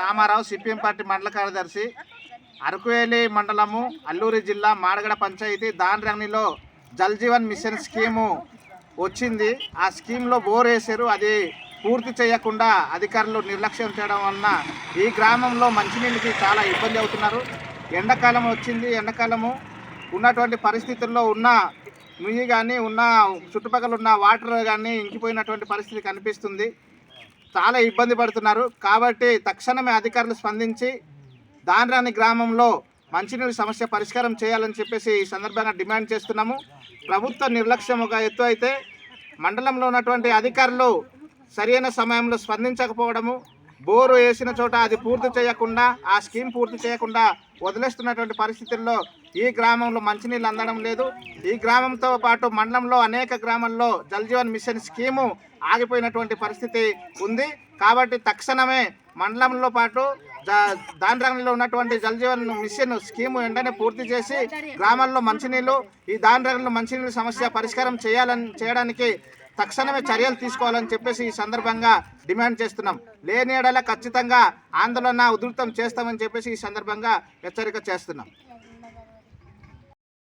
Ramarao CPM party మండల కార్యదర్శి అరకువేలి మండలము అల్లూరి జిల్లా మాడగడ పంచాయతీ దాన్రంగిలో జల్ జీవన్ మిషన్ స్కీము వచ్చింది. ఆ స్కీమ్లో బోర్ వేశారు. అది పూర్తి చేయకుండా అధికారులు నిర్లక్ష్యం చేయడం వలన ఈ గ్రామంలో మంచినీళ్ళకి చాలా ఇబ్బంది అవుతున్నారు. ఎండాకాలం వచ్చింది. ఎండాకాలము ఉన్నటువంటి పరిస్థితుల్లో ఉన్న నుయ్యి కానీ ఉన్న చుట్టుపక్కల ఉన్న వాటర్ కానీ ఇంకిపోయినటువంటి పరిస్థితి కనిపిస్తుంది. చాలా ఇబ్బంది పడుతున్నారు. కాబట్టి తక్షణమే అధికారులు స్పందించి దాన్రాని గ్రామంలో మంచినీటి సమస్య పరిష్కారం చేయాలని చెప్పేసి ఈ సందర్భంగా డిమాండ్ చేస్తున్నాము. ప్రభుత్వ నిర్లక్ష్యం ఒక ఎత్తు అయితే మండలంలో ఉన్నటువంటి అధికారులు సరైన సమయంలో స్పందించకపోవడము బోరు వేసిన చోట అది పూర్తి చేయకుండా ఆ స్కీమ్ పూర్తి చేయకుండా వదిలేస్తున్నటువంటి పరిస్థితుల్లో ఈ గ్రామంలో మంచినీళ్ళు అందడం లేదు. ఈ గ్రామంతో పాటు మండలంలో అనేక గ్రామాల్లో జల్జీవన్ మిషన్ స్కీము ఆగిపోయినటువంటి పరిస్థితి ఉంది. కాబట్టి తక్షణమే మండలంలో పాటు జ- ఉన్నటువంటి జలజీవన్ మిషన్ స్కీము వెంటనే పూర్తి చేసి గ్రామాల్లో మంచినీళ్ళు ఈ దాని మంచినీళ్ళు మంచినీళ్ళ సమస్య పరిష్కారం చేయాలని చేయడానికి తక్షణమే చర్యలు తీసుకోవాలని చెప్పేసి ఈ సందర్భంగా డిమాండ్ చేస్తున్నాం. లేని ఖచ్చితంగా ఆందోళన ఉధృతం చేస్తామని చెప్పేసి ఈ సందర్భంగా హెచ్చరిక చేస్తున్నాం.